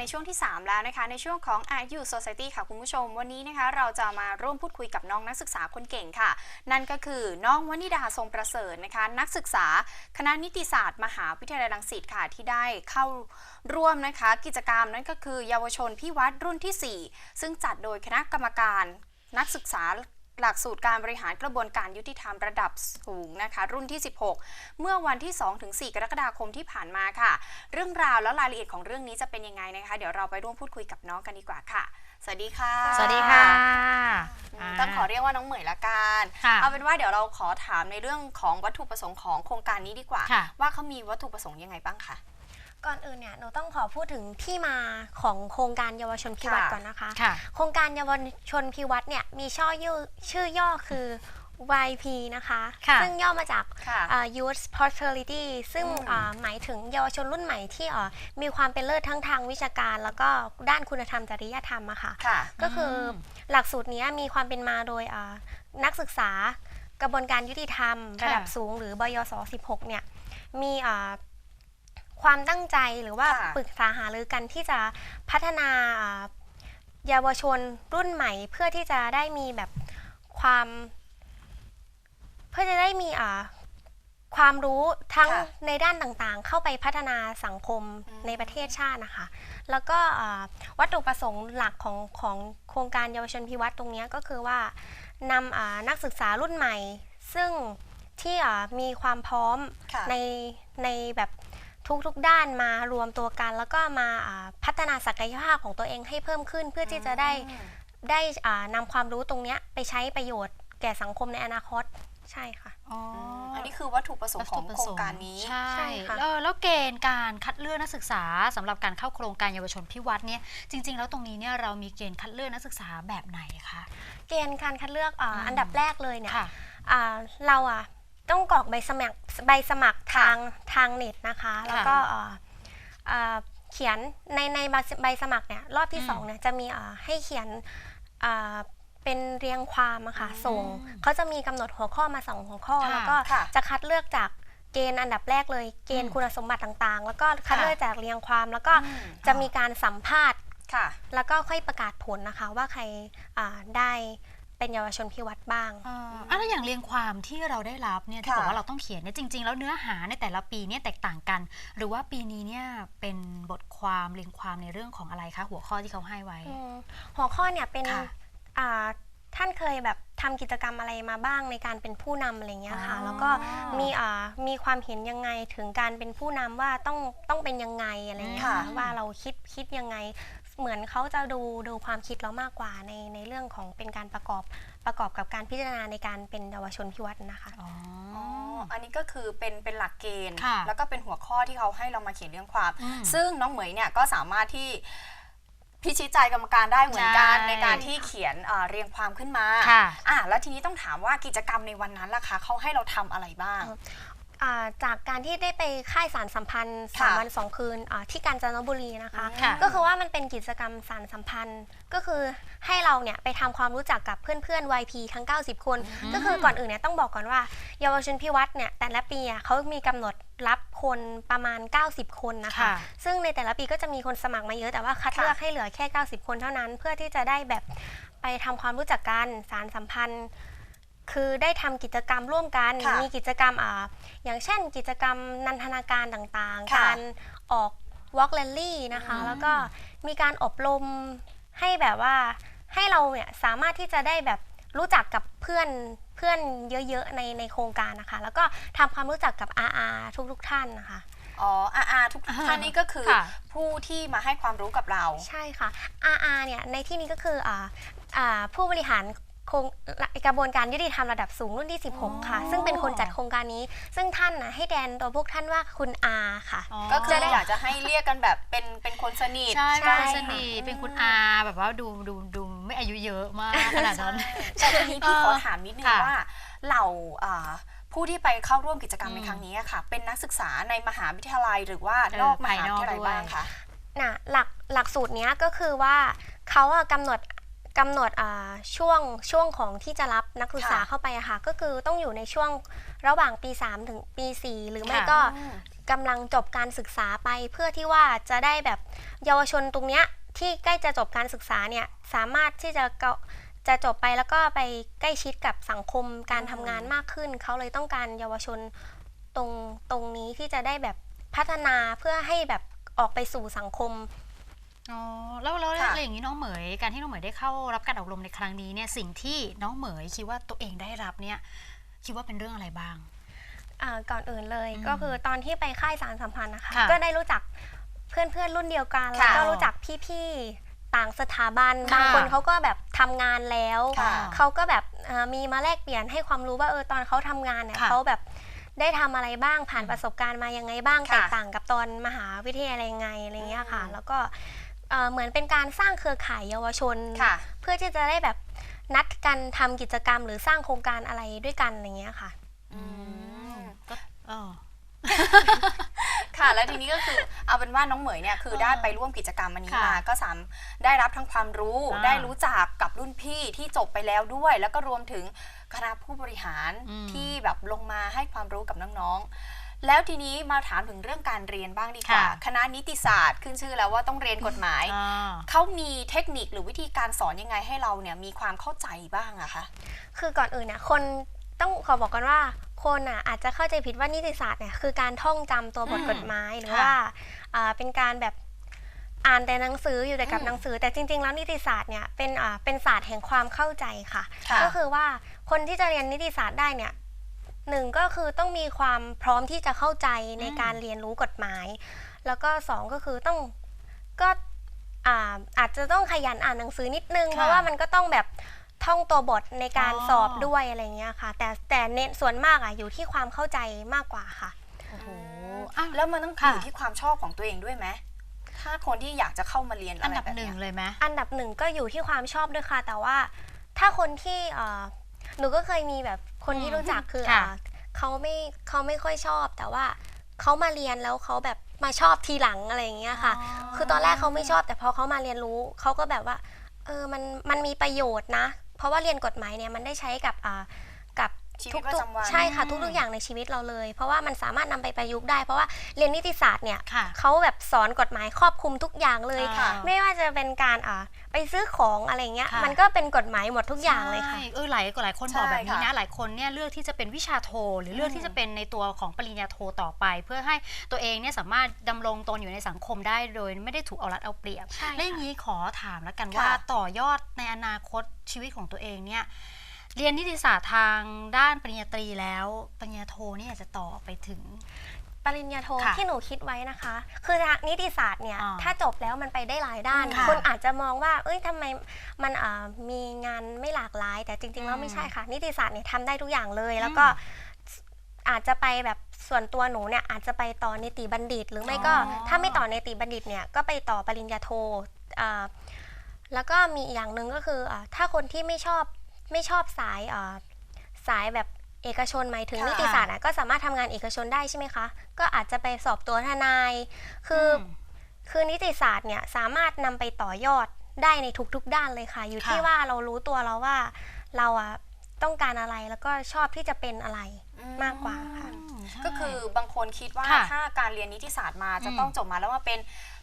ในช่วงที่ 3 แล้วนะคะ ในช่วงของ a r u Society ค่ะคุณผู้ชม วันนี้นะคะ เราจะมาร่วมพูดคุยกับน้องนักศึกษาคนเก่งค่ะ นั่นก็คือน้องวนิดาทรงประเสริฐนะคะ นักศึกษาคณะนิติศาสตร์ มหาวิทยาลัยรังสิตค่ะ ที่ได้เข้าร่วมนะคะ กิจกรรมนั่นก็คือ เยาวชนพิวัตรรุ่นที่ 4 ซึ่งจัดโดยคณะกรรมการนักศึกษา หลักสูตรการบริหารกระบวนการยุติธรรมระดับสูงนะคะ รุ่นที่ 16 เมื่อวันที่ 2-4 กรกฎาคมที่ผ่านมาค่ะ เรื่องราวแล้วรายละเอียดของเรื่องนี้จะเป็นยังไงนะคะ เดี๋ยวเราไปร่วมพูดคุยกับน้องกันดีกว่าค่ะ สวัสดีค่ะ สวัสดีค่ะอืมต้องขอเรียกว่าน้องเหมยละกันค่ะเอาเป็นว่าเดี๋ยวเราขอถามในเรื่องของวัตถุประสงค์ของโครงการนี้ดีกว่าค่ะว่าเขามีวัตถุประสงค์ยังไงบ้างคะ ก่อนอื่นเนี่ยหนูต้องขอพูดถึงที่มาของโครงการเยาวชนพิวัตรค่ะก่อนนะคะ ค่ะ โครงการเยาวชนพิวัตรเนี่ยมีชื่อย่อชื่อย่อคือ YP นะคะ ค่ะซึ่งย่อมาจากค่ะอ่า Youth Prosperity ซึ่งอืมอ่าหมายถึงเยาวชนรุ่นใหม่ที่อ่ามีความเป็นเลิศทั้งทางวิชาการ แล้วก็ด้านคุณธรรมจริยธรรมอะค่ะ ค่ะ ก็คืออมหลักสูตรเนี้ยมีความเป็นมาโดยอ่านักศึกษากระบวนการยุติธรรม ค่ะ ระดับสูงหรือบยศ16เนี่ยมีอ่า ความตั้งใจหรือว่าค่ะ ปรึกษาหารือกันที่จะพัฒนาอ่าเยาวชนรุ่นใหม่ เพื่อที่จะได้มีแบบความ เพื่อจะได้มีอ่าความรู้ทั้งค่ะในด้านต่างๆ เข้าไปพัฒนาสังคมอืม ในประเทศชาตินะคะ แล้วก็อ่าวัตถุประสงค์หลักของของโครงการเยาวชนพิวัตรตรงเนี้ยก็คือว่านำอ่านักศึกษารุ่นใหม่ ซึ่งที่อ่ามีความพร้อม ค่ะ ในในแบบ ทุกๆด้านมารวมตัวกัน แล้วก็มาอ่าพัฒนาศักยภาพของตัวเองให้เพิ่มขึ้น เพื่อที่จะได้อืมได้อ่านำความรู้ตรงเนี้ยไปใช้ประโยชน์แก่สังคมในอนาคตใช่ค่ะอ๋ออันนี้คือวัตถุประสงค์ของวัตถุประโครสงค์การนี้ ใช่ใช่ค่ะแล้วแล้วเกณฑ์การคัดเลือกนักศึกษาสำหรับการเข้าโครงการเยาวชนพิวัตรเนี่ยจริง ๆ แล้วตรงนี้เนี่ยเรามีเกณฑ์คัดเลือกนักศึกษาแบบไหนคะเกณฑ์การคัดเลือกอ่าอืมอันดับแรกเลยเนี่ยค่ะอ่าเราอะ ต้องกรอกใบสมัครใบสมัครค่ะทางทางเน็ตนะคะ แล้วก็อ่าอ่าเขียนในในใบใบสมัครเนี่ยรอบที่อืมสองเนี่ยจะมีอ่าให้เขียนอ่าเป็นเรียงความอะค่ะอืมส่งเขาจะมีกำหนดหัวข้อมาสองหัวข้อค่ะแล้วก็ค่ะจะคัดเลือกจากเกณฑ์อันดับแรกเลยเกณฑ์อืมคุณสมบัติต่างๆ แล้วก็คัดค่ะเลือกจากเรียงความ แล้วก็อืมจะมีการสัมภาษณ์ค่ะแล้วก็ค่อยประกาศผลนะคะว่าใครอ่าได้ เป็นเยาวชนพิวัตรบ้าง อ่าอะแล้วอย่างเรียงความที่เราได้รับเนี่ยที่ค่ะ บอกว่าเราต้องเขียนเนี่ยจริง ๆ แล้วเนื้อหาในแต่ละปีเนี่ยแตกต่างกัน หรือว่าปีนี้เนี่ยเป็นบทความเรียงความในเรื่องของอะไรคะหัวข้อที่เขาให้ไว้ อืมหัวข้อเนี่ยเป็นค่ะอ่าท่านเคยแบบทำกิจกรรมอะไรมาบ้างในการเป็นผู้นำอะไรเงี้ยค่ะ อ๋อ แล้วก็มีอ่ามีความเห็นยังไงถึงการเป็นผู้นำว่าต้องต้องเป็นยังไงอะไรเงี้ยค่ะค่ะว่าเราคิดคิดยังไง เหมือนเขาจะดูดูความคิดเรามากกว่าในในเรื่องของเป็นการประกอบประกอบกับการพิจารณาในการเป็นเยาวชนพิวัตรนะคะอ๋ออ๋ออันนี้ก็คือเป็นเป็นหลักเกณฑ์ค่ะแล้วก็เป็นหัวข้อที่เขาให้เรามาเขียนเรื่องความอืมซึ่งน้องเหมยเนี่ยก็สามารถที่พิชิตใจกรรมการได้เหมือนกันใช่ในการที่เขียนเอ่อเรียงความขึ้นมาค่ะอะแล้วทีนี้ต้องถามว่ากิจกรรมในวันนั้นล่ะคะเขาให้เราทำอะไรบ้างอ่า จากการที่ได้ไปค่ายสารสัมพันธ์ค่ะสามวันสองคืนอ่าที่กาญจนบุรีนะคะค่ะก็คือว่ามันเป็นกิจกรรมสารสัมพันธ์ ก็คือให้เราเนี่ยไปทำความรู้จักกับเพื่อนๆ YP ทั้ง 90 คนอืมก็คือก่อนอื่นเนี่ยต้องบอกก่อนว่าเยาวชนพิวัตรเนี่ยแต่ละปีอะเขามีกำหนดรับคนประมาณ 90 คนนะคะค่ะซึ่งในแต่ละปีก็จะมีคนสมัครมาเยอะแต่ว่าคัดค่ะเลือกให้เหลือแค่ 90 คนเท่านั้น เพื่อที่จะได้แบบไปทำความรู้จักกันสารสัมพันธ์ คือได้ทำกิจกรรมร่วมกัน ค่ะมีกิจกรรมอ่าอย่างเช่นกิจกรรมนันทนาการต่างๆ ค่ะการออก walk rally นะคะ อืม แล้วก็มีการอบรมให้แบบว่าให้เราเนี่ยสามารถที่จะได้แบบรู้จักกับเพื่อนเพื่อนเยอะๆในในโครงการนะคะ แล้วก็ทำความรู้จักกับ RR ทุกๆท่านนะคะ อ๋ออาอาทุกอ่าท่านนี้ก็คือ ค่ะ ผู้ที่มาให้ความรู้กับเรา ใช่ค่ะ RR เนี่ยในที่นี้ก็คืออ่าอ่าผู้บริหาร โครงกระบวนการยุติธรรมระดับสูงรุ่นที่ 16 ค่ะอ๋อซึ่งเป็นคนจัดโครงการนี้ ซึ่งท่านนะให้แดนตัวพวกท่านว่าคุณอาค่ะ ก็คือจะได้อยากจะให้เรียกกันแบบเป็นเป็นคนสนิทใช่ใช่เป็นคนสนิท เป็นคุณอาแบบว่าดูดูดูไม่อายุเยอะมากขนาดนั้นแต่ทีนี้พี่เออขอถามนิดนึงค่ะว่าเหล่าอ่าผู้ที่ไปเข้าร่วมกิจกรรมอืมในครั้งนี้อะค่ะ เป็นนักศึกษาในมหาวิทยาลัยหรือว่าเออนอกมหาภายวินอกทยาลัยด้วยบ้างคะน่ะหลักหลักสูตรเนี้ยก็คือว่าเขาอะกำหนด กำหนดอ่าช่วงช่วงของที่จะรับนักศึกษาค่ะเข้าไปอะค่ะ ก็คือต้องอยู่ในช่วงระหว่างปี 3 ถึงปี 4 หรือไม่ค่ะก็อืมกำลังจบการศึกษาไปเพื่อที่ว่าจะได้แบบเยาวชนตรงเนี้ยที่ใกล้จะจบการศึกษาเนี่ยสามารถที่จะเกาจะจบไปแล้วก็ไปใกล้ชิดกับสังคมการทำงานมากขึ้น เขาเลยต้องการเยาวชนตรงตรงนี้ที่จะได้แบบพัฒนาเพื่อให้แบบออกไปสู่สังคม อ๋อแล้วแล้วค่ะแล้วอย่างนี้น้องเหมยการที่น้องเหมยได้เข้ารับการอบรมในครั้งนี้เนี่ยสิ่งที่น้องเหมยคิดว่าตัวเองได้รับเนี่ยคิดว่าเป็นเรื่องอะไรบ้าง อ่าก่อนอื่นเลยอืมก็คือตอนที่ไปค่ายสารสัมพันธ์นะคะ ค่ะก็ได้รู้จักเพื่อนเพื่อนๆรุ่นเดียวกัน ค่ะแล้วก็รู้จักพี่ๆต่างสถาบันค่ะบางคนเขาก็แบบทำงานแล้วค่ะ เขาก็แบบเอ่อมีมาแลกเปลี่ยนให้ความรู้ว่าเออตอนเขาทำงานเนี่ยค่ะเขาแบบได้ทำอะไรบ้างผ่านประสบการณ์มายังไงบ้างค่ะแตกต่างกับตอนมหาวิทยาลัยยังไงอะไรเงี้ยค่ะ อืม แล้วก็ เอ่อเหมือนเป็นการสร้างเครือข่ายเยาวชน ค่ะ เพื่อที่จะได้แบบนัดกันทำกิจกรรม หรือสร้างโครงการอะไรด้วยกันอะไรเงี้ยค่ะ อืมก็เออค่ะ และทีนี้ก็คือเอาเป็นว่าน้องเหมยเนี่ยคือเออได้ไปร่วมกิจกรรมอันนี้ค่ะมา ก็สามได้รับทั้งความรู้ อ่าได้รู้จักกับรุ่นพี่ที่จบไปแล้วด้วย แล้วก็รวมถึงคณะผู้บริหารอืม ที่แบบลงมาให้ความรู้กับน้องๆ แล้วทีนี้มาถามถึงเรื่องการเรียนบ้างดีกว่า ค่ะคณะนิติศาสตร์ขึ้นชื่อแล้วว่าต้องเรียนกฎหมาย อ่า เขามีเทคนิคหรือวิธีการสอนยังไงให้เราเนี่ยมีความเข้าใจบ้างอะคะ คือก่อนอื่นเนี่ยคนต้องขอบอกกันว่า คนอะอาจจะเข้าใจผิดว่านิติศาสตร์เนี่ยคือการท่องจำตัวบทอืมกฎหมายหรือค่ะว่าอ่าเป็นการแบบอ่านแต่หนังสืออยู่แต่กับอืมหนังสือ แต่จริง ๆ แล้วนิติศาสตร์เนี่ยเป็นอ่าเป็นศาสตร์แห่งความเข้าใจค่ะ ค่ะ ก็คือว่าคนที่จะเรียนนิติศาสตร์ได้เนี่ย หนึ่งก็คือต้องมีความพร้อมที่จะเข้าใจในอืมการเรียนรู้กฎหมาย แล้วก็สองก็คือต้องก็อ่าอาจจะต้องขยันอ่านหนังสือนิดนึงค่ะเพราะว่ามันก็ต้องแบบท่องตัวบทในการอ๋อสอบด้วยอะไรเงี้ยค่ะ แต่แต่เน้นส่วนมากอะอยู่ที่ความเข้าใจมากกว่าค่ะโอ้โหอะแล้วมันต้องค่ะอยู่ที่ความชอบของตัวเองด้วยไหมถ้าคนที่อยากจะเข้ามาเรียนอะอันไรดับแบบหนึ่เนี้งยเลยไหมอันดับหนึ่งก็อยู่ที่ความชอบด้วยค่ะ แต่ว่าถ้าคนที่เอ่อ หนูก็เคยมีแบบคนที่อืมรู้จักคือค่ะอ่าเขาไม่เขาไม่ค่อยชอบ แต่ว่าเขามาเรียนแล้วเขาแบบมาชอบทีหลังอะไรอย่างเงี้ยค่ะ คือตอนแรกเขาไม่ชอบ แต่พอเขามาเรียนรู้เขาก็แบบว่าเออมันมันมีประโยชน์นะ เพราะว่าเรียนกฎหมายเนี่ยมันได้ใช้กับอ่ากับชีวิตทุกประจำวันๆใช่ค่ะทุกๆอย่างในชีวิตเราเลย เพราะว่ามันสามารถนำไปประยุกต์ได้ เพราะว่าเรียนนิติศาสตร์เนี่ยค่ะเขาแบบสอนกฎหมายครอบคลุมทุกอย่างเลยค่ะไม่ว่าจะเป็นการอ่า ไปซื้อของอะไรเงี้ย ค่ะ มันก็เป็นกฎหมายหมดทุกอย่างเลยค่ะ ใช่เออหลายหลายคนใช่บอกแบบนี้นะค่ะหลายคนเนี่ยเลือกที่จะเป็นวิชาโท หรือเลือกที่จะเป็นในตัวของปริญญาโทต่อไป เพื่อให้ตัวเองเนี่ยสามารถดำรงตนอยู่ในสังคมได้โดยไม่ได้ถูกเอารัดเอาเปรียบใช่ค่ะ และอย่างนี้ขอถามแล้วกันว่าค่ะ ต่อยอดในอนาคตชีวิตของตัวเองเนี่ยเรียนนิติศาสตร์ทางด้านปริญญาตรีแล้วปริญญาโทเนี่ยอยากจะต่อไปถึง ปริญญาโทค่ะที่หนูคิดไว้นะคะ คือทางนิติศาสตร์เนี่ยอ่าถ้าจบแล้วมันไปได้หลายด้านค่ะคนอาจจะมองว่า เอ้ยทำไมมันอ่ามีงานไม่หลากหลาย แต่จริงๆแล้วอืมไม่ใช่ค่ะ นิติศาสตร์เนี่ยทำได้ทุกอย่างเลย แล้วก็อือาจจะไปแบบส่วนตัวหนูเนี่ยอาจจะไปต่อนิติบัณฑิต หรือไม่ก็อ๋อถ้าไม่ต่อนิติบัณฑิตเนี่ยก็ไปต่อปริญญาโทอ่าแล้วก็มีอีกอย่างหนึ่งก็คืออ่าถ้าคนที่ไม่ชอบไม่ชอบสายอ่าสายแบบ เอกชนหมายถึงค่ะนิติศาสตร์อะก็สามารถทำงานเอกชนได้ใช่ไหมคะ ก็อาจจะไปสอบตัวทนาย คืออมคือนิติศาสตร์เนี่ยสามารถนำไปต่อยอดได้ในทุกๆด้านเลยค่ะ อยู่ที่ค่ะ ว่าเรารู้ตัวแล้วว่าเราอะต้องการอะไรแล้วก็ชอบที่จะเป็นอะไร มากกว่าค่ะ อืมใช่ ก็คือบางคนคิดว่าค่ะถ้าการเรียนนิติศาสตร์มาจะอืมต้องจบมาแล้วมาเป็น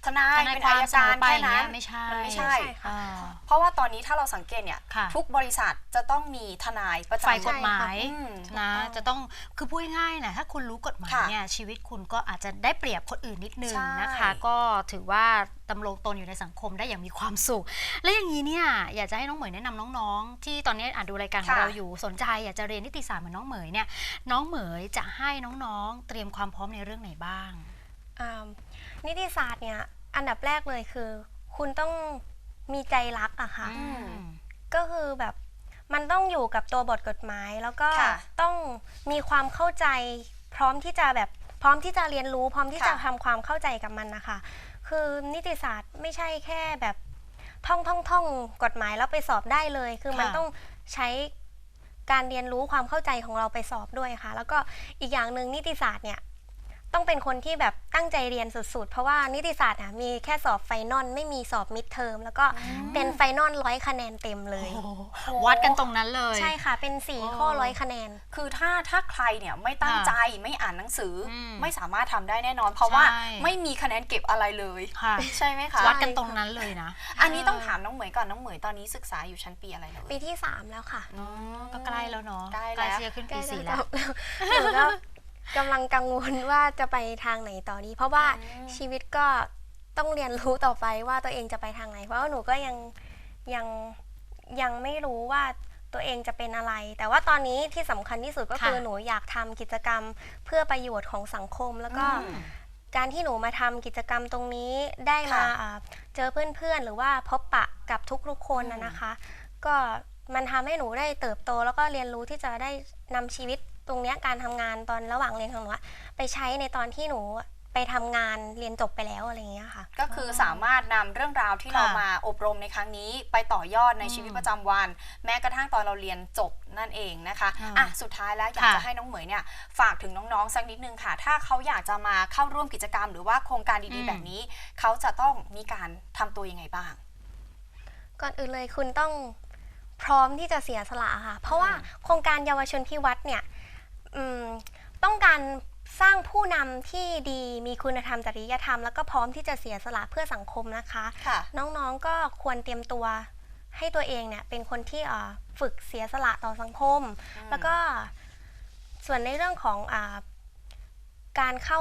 ทนายทนายเป็นควาอามยการเสมอไปแค่นั้นเนี่ยไม่ใช่มันไม่ใช่ใช่ค่ะอ่าเพราะว่าตอนนี้ถ้าเราสังเกตเนี่ยค่ะ ทุกบริษัทจะต้องมีทนายประจำฝ่ายกฎหมายอืม นะถูกต้องจะต้องคือพูดง่ายๆนะถ้าคุณรู้กฎหมายค่ะเนี่ยชีวิตคุณก็อาจจะได้เปรียบคนอื่นนิดนึงใช่ นะคะ ก็ถือว่าดำรงตนอยู่ในสังคมได้อย่างมีความสุข และอย่างนี้เนี่ยอยากจะให้น้องเหมยแนะนำน้องๆ ที่ตอนนี้อ่านดูรายการของค่ะ เราอยู่สนใจ อยากจะเรียนนิติศาสตร์เหมือนน้องเหมยเนี่ยน้องเหมยจะให้น้องๆ เตรียมความพร้อมในเรื่องไหนบ้าง อ่า นิติศาสตร์เนี่ยอันดับแรกเลยคือ คุณต้องมีใจรักอะค่ะอืมก็คือแบบมันต้องอยู่กับตัวบทกฎหมาย แล้วก็ค่ะต้องมีความเข้าใจพร้อมที่จะแบบพร้อมที่จะเรียนรู้ พร้อมที่จะค่ะทำความเข้าใจกับมันนะคะ คือนิติศาสตร์ไม่ใช่แค่แบบท่องท่องท่องกฎหมายแล้วไปสอบได้เลย คือมันค่ะต้องใช้การเรียนรู้ความเข้าใจของเราไปสอบด้วยค่ะ แล้วก็อีกอย่างหนึ่งนิติศาสตร์เนี่ย ต้องเป็นคนที่แบบตั้งใจเรียนสุดๆ เพราะว่านิติศาสตร์อะมีแค่สอบไฟนอลไม่มีสอบมิดเทอมแล้วก็เป็นไฟนอลร้อยคะแนนเต็มเลยโอ้โหวัดกันตรงนั้นเลย ใช่ค่ะ เป็นโอ้4ข้อร้อยคะแนน คือถ้าถ้าใครเนี่ยไม่ตั้งค่ะใจไม่อ่านหนังสืออมไม่สามารถทำได้แน่นอน เพราะว่าใช่ไม่มีคะแนนเก็บอะไรเลยค่ะใช่ไหมคะวัดกันตรงนั้นเลยนะ อันนี้ต้องถามน้องเหมยก่อนน้องเหมยตอนนี้ศึกษาอยู่ชั้นปีอะไรเลยปีที่ 3 แล้วค่ะอ๋อก็ใกล้แล้วเนาะใกล้แล้วเชียร์ขึ้นปีใกล้สี่จะแล้วจบแล้วหนู ก็กำลังกังวลว่าจะไปทางไหนต่อดี เพราะว่าอืมชีวิตก็ต้องเรียนรู้ต่อไปว่าตัวเองจะไปทางไหน เพราะว่าหนูก็ยังยังยังไม่รู้ว่าตัวเองจะเป็นอะไร แต่ว่าตอนนี้ที่สำคัญที่สุดก็คือค่ะ หนูอยากทำกิจกรรมเพื่อประโยชน์ของสังคมแล้วก็ อืม การที่หนูมาทำกิจกรรมตรงนี้ได้มาค่ะ อ่าเจอเพื่อนๆ หรือว่าพบปะกับทุกๆคนนะนะคะ ก็มันทำให้หนูได้เติบโต แล้วก็เรียนรู้ที่จะได้นำชีวิต ตรงเนี้ยการทำงานตอนระหว่างเรียนของหนูอะไปใช้ในตอนที่หนูไปทำงานเรียนจบไปแล้วอะไรอย่างเงี้ยค่ะ ก็คือสามารถนำเรื่องราวที่เราค่ะมาอบรมในครั้งนี้ไปต่อยอดในอืมชีวิตประจำวัน แม้กระทั่งตอนเราเรียนจบนั่นเองนะคะอ่าอะสุดท้ายแล้วอยากค่ะ จะให้น้องเหมยเนี่ยฝากถึงน้องๆสักนิดนึงค่ะ ถ้าเขาอยากจะมาเข้าร่วมกิจกรรม หรือว่าโครงการดีๆแบบนี้ เขาจะต้องมีการทำตัวยังไงบ้าง ก่อนอื่นเลยคุณต้องพร้อมที่จะเสียสละค่ะ เพราะว่าโครงการเยาวชนพิวัตรเนี่ย อืมต้องการสร้างผู้นำที่ดีมีคุณธรรมจริยธรรม แล้วก็พร้อมที่จะเสียสละเพื่อสังคมนะคะ ค่ะ น้องๆก็ควรเตรียมตัวให้ตัวเองเนี่ยเป็นคนที่เอ่อฝึกเสียสละต่อสังคม แล้วก็ส่วนในเรื่องของอาการเข้า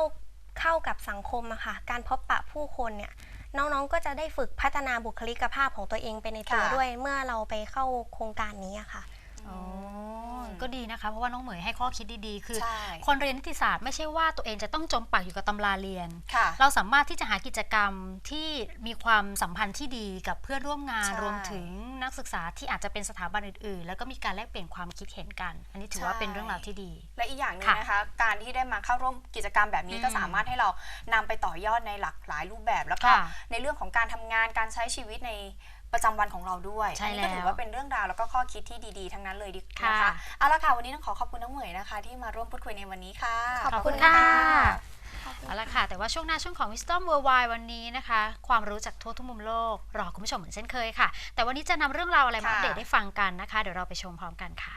เข้ากับสังคมอะค่ะการพบปะผู้คนเนี่ยน้องๆก็จะได้ฝึกพัฒนาบุคลิกภาพของตัวเองไปในตัวค่ะ ด้วย เมื่อเราไปเข้าโครงการนี้อะค่ะ อ๋อก็ดีนะคะ เพราะว่าน้องเหมยให้ข้อคิดดีๆ คือใช่คนเรียนนิติศาสตร์ไม่ใช่ว่าตัวเองจะต้องจมปักอยู่กับตำราเรียนค่ะเราสามารถที่จะหากิจกรรมที่มีความสัมพันธ์ที่ดีกับเพื่อนร่วมงานใช่รวมถึงนักศึกษาที่อาจจะเป็นสถาบันอื่นๆ แล้วก็มีการแลกเปลี่ยนความคิดเห็นกัน อันนี้ถือว่าใช่เป็นเรื่องราวที่ดี และอีกอย่างหนึงค่ะนะคะ การที่ได้มาเข้าร่วมกิจกรรมแบบนี้อืมก็สามารถให้เรานำไปต่อยอดในหลากหลายรูปแบบ แล้วก็ค่ะในเรื่องของการทำงานการใช้ชีวิตใน ประจำวันของเราด้วยใช่อันนี้ก็ถือแล้วว่าเป็นเรื่องราวแล้วก็ข้อคิดที่ดีๆ ทั้งนั้นเลยดีค่ะนะคะเอาละค่ะวันนี้ต้องขอขอบคุณน้องเหมยนะคะ ที่มาร่วมพูดคุยในวันนี้ค่ะ ขอบคุณค่ะค่ะเอาละค่ะ แต่ว่าช่วงหน้าช่วงของ Wisdom Worldwide วันนี้นะคะ ความรู้จากทั่วทุกมุมโลก รอคุณผู้ชมเหมือนเช่นเคยค่ะ แต่วันนี้จะนำเรื่องราวอะไรมาค่ะอัปเดตให้ฟังกันนะคะ เดี๋ยวเราไปชมพร้อมกันค่ะ